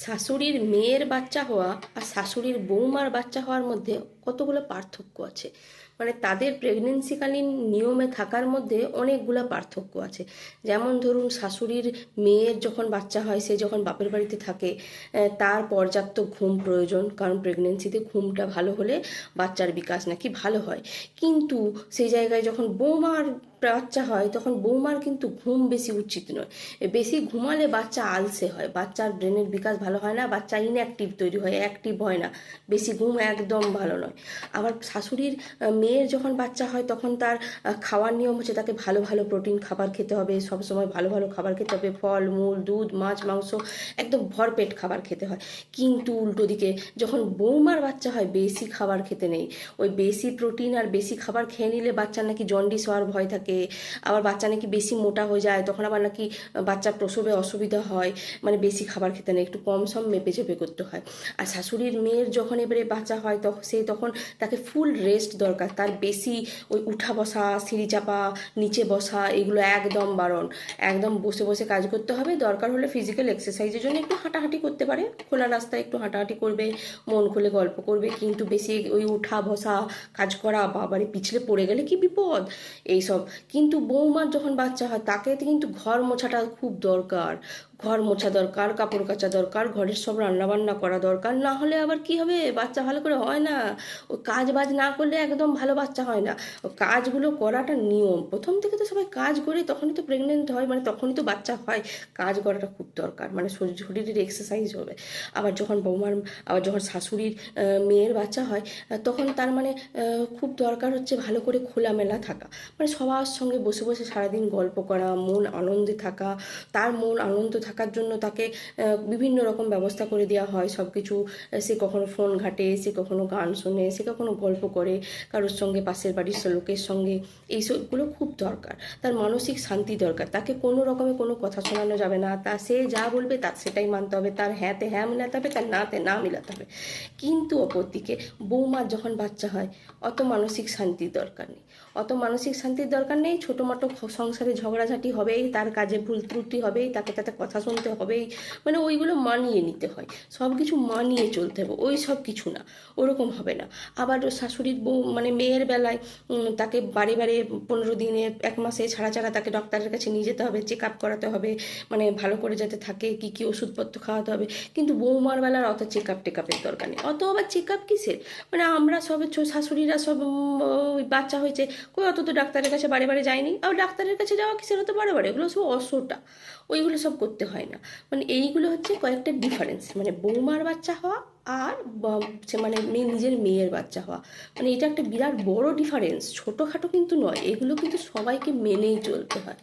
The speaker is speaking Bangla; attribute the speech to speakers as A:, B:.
A: শাশুড়ির মেয়ের বাচ্চা হওয়া আর শাশুড়ির বৌমার বাচ্চা হওয়ার মধ্যে কতগুলো পার্থক্য আছে? মানে তাদের প্রেগনেন্সিকালীন নিয়মে থাকার মধ্যে অনেকগুলো পার্থক্য আছে। যেমন ধরুন, শাশুড়ির মেয়ের যখন বাচ্চা হয়, সে যখন বাপের বাড়িতে থাকে তার পর্যাপ্ত ঘুম প্রয়োজন। কারণ প্রেগনেন্সিতে ঘুমটা ভালো হলে বাচ্চার বিকাশ নাকি ভালো হয়। কিন্তু সেই জায়গায় যখন বৌমার বাচ্চা হয়, তখন বৌমার কিন্তু ঘুম বেশি উচিত নয়। বেশি ঘুমালে বাচ্চা আলসে হয়। বাচ্চার ব্রেনের বিকাশ ভালো হয় না, বাচ্চা ইনঅ্যাক্টিভ তৈরি হয় অ্যাক্টিভ হয় না। বেশি ঘুম একদম ভালো নয়। আবার শাশুড়ির মেয়ের যখন বাচ্চা হয় তখন তার খাওয়ার নিয়ম হচ্ছে তাকে ভালো ভালো প্রোটিন খাবার খেতে হবে, সব সময় ভালো ভালো খাবার খেতে হবে, ফল, মূল, দুধ, মাছ, মাংস, একদম ভরপেট খাবার খেতে হয়। কিন্তু উল্টো দিকে যখন বৌমার বাচ্চা হয় বেশি খাবার খেতে নেই। ওই বেশি প্রোটিন আর বেশি খাবার খেয়ে নিলে বাচ্চার নাকি জন্ডিস হওয়ার ভয় থাকে, আবার বাচ্চা নাকি বেশি মোটা হয়ে যায়, তখন আবার নাকি বাচ্চার প্রসবে অসুবিধা হয় মানে বেশি খাবার খেতে নেই, একটু কম সম মেপে চেপে করতে হয়। আর শাশুড়ির মেয়ের যখন এবারে বাচ্চা হয় তখন সে তখন তাকে ফুল রেস্ট দরকার, তার বেশি ওই উঠা বসা, সিঁড়ি চাপা, নিচে বসা, এগুলো একদম বারণ। একদম বসে বসে কাজ করতে হবে। দরকার হলে ফিজিক্যাল এক্সারসাইজের জন্য একটু হাঁটাহাঁটি করতে পারে। খোলা রাস্তায় একটু হাঁটাহাঁটি করবে, মন খুলে গল্প করবে, কিন্তু বেশি ওই উঠা বসা কাজ করা, বাবারে পিছলে পড়ে গেলে কি বিপদ? এইসব। কিন্তু বৌমার যখন বাচ্চা হয়, তাকে কিন্তু ঘর মোছাটা খুব দরকার। ঘর মোছা দরকার, কাপড় কাচা দরকার, ঘরের সব রান্নাবান্না করা দরকার। না হলে আবার কি হবে? বাচ্চা ভালো করে হয় না। ও কাজ বাজ না করলে একদম ভালো বাচ্চা হয় না। কাজগুলো করাটা নিয়ম। প্রথম থেকে তো সবাই কাজ করে তখনই তো প্রেগনেন্ট হয় মানে তখনই তো বাচ্চা হয়। কাজ করাটা খুব দরকার মানে শরীর, শরীরের এক্সারসাইজ হবে। আবার যখন বৌমার, আবার যখন শাশুড়ির মেয়ের বাচ্চা হয় তখন তার মানে খুব দরকার হচ্ছে ভালো করে খোলামেলা থাকা। মানে সবার সঙ্গে বসে বসে সারাদিন গল্প করা, মন আনন্দে থাকা, তার মন আনন্দ থাকার জন্য তাকে বিভিন্ন রকম ব্যবস্থা করে দেওয়া হয়। সব কিছু সে কখনো ফোন ঘাটে, সে কখনো গান শোনে, সে কখনো গল্প করে, কারোর সঙ্গে, পাশের বাড়ির লোকের সঙ্গে। এইসবগুলো খুব দরকার। তার মানসিক শান্তি দরকার। তাকে কোনো রকমের কোনো কথা শোনানো যাবে না। তা সে যা বলবে তার সেটাই মানতে হবে। তার হ্যাঁতে হ্যাঁ মিলাতে হবে, তার নাতে না মিলাতে হবে। কিন্তু অপরদিকে বৌমার যখন বাচ্চা হয়, অত মানসিক শান্তির দরকার নেই। অত মানসিক শান্তির দরকার নেই ছোটো মোটো সংসারে ঝগড়াঝাটি হবেই, তার কাজে ভুল ত্রুটি হবেই, তাকে তাতে কথা শুনতে হবেই। মানে ওইগুলো মানিয়ে নিতে হয়। সব কিছু মানিয়ে চলতে হবে। ওই সব কিছু না। ওরকম হবে না। আবার শাশুড়ির বউ মানে মেয়ের বেলায় তাকে বাড়ি বাড়ি পনেরো দিনে এক মাসে ছাড়া ছাড়া তাকে ডক্টরের কাছে নিয়ে যেতে হবে চেক আপ করাতে হবে মানে ভালো করে যাতে থাকে, কি কি ওষুধপত্র খাওয়াতে হবে। কিন্তু বৌমার বেলার অত চেক আপ টেকআপের দরকার নেই। অত আবার চেক আপ কিসের? মানে আমরা সব শাশুড়িরা সব ওই বাচ্চা হয়েছে, কই অত তো ডাক্তারের কাছে বারে বারে যায়নি। আর ডাক্তারের কাছে যাওয়া কিসের? হতো বারে বারে। এগুলো সব অসোটা। ওইগুলো সব করতে হয় না। মানে এইগুলো হচ্ছে কয়েকটা ডিফারেন্স মানে বৌমার বাচ্চা হওয়া আর সে মানে মেয়ে নিজের মেয়ের বাচ্চা হওয়া। মানে এটা একটা বিরাট বড় ডিফারেন্স ছোটোখাটো কিন্তু নয়। এগুলো কিন্তু সবাইকে মেনেই চলতে হয়।